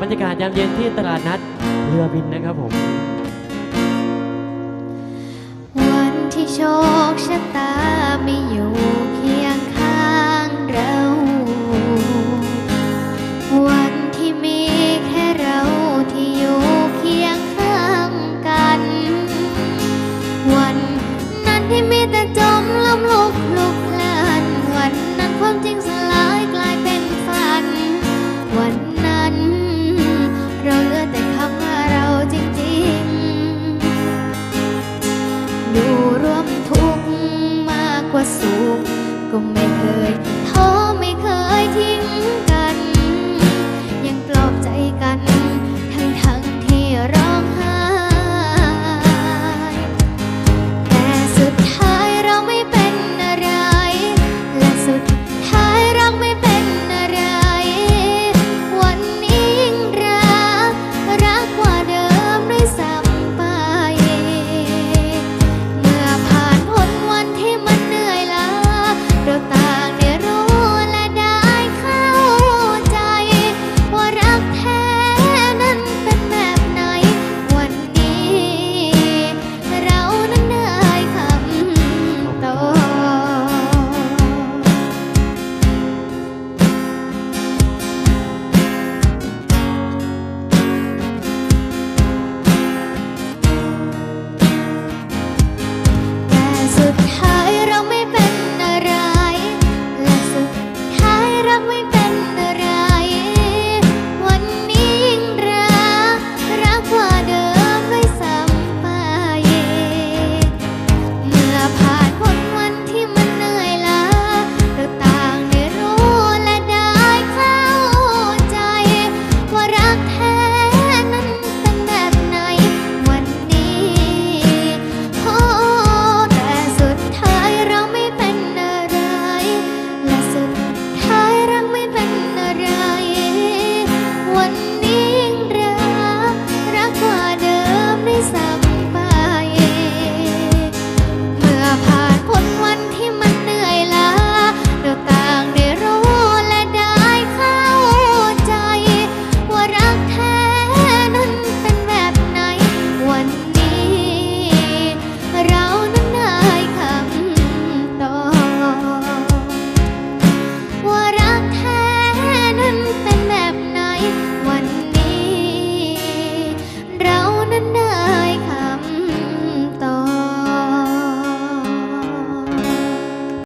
บรรยากาศยามเย็นที่ตลาดนัดเรือบินนะครับผม วันที่โชคชะตาไม่อยู่เคียงข้างเรา วันที่มีแค่เราที่อยู่เคียงข้างกัน วันนั้นที่มีแต่จมล้มลุกลุกลานวันนั้นความจริง quá azul, como é que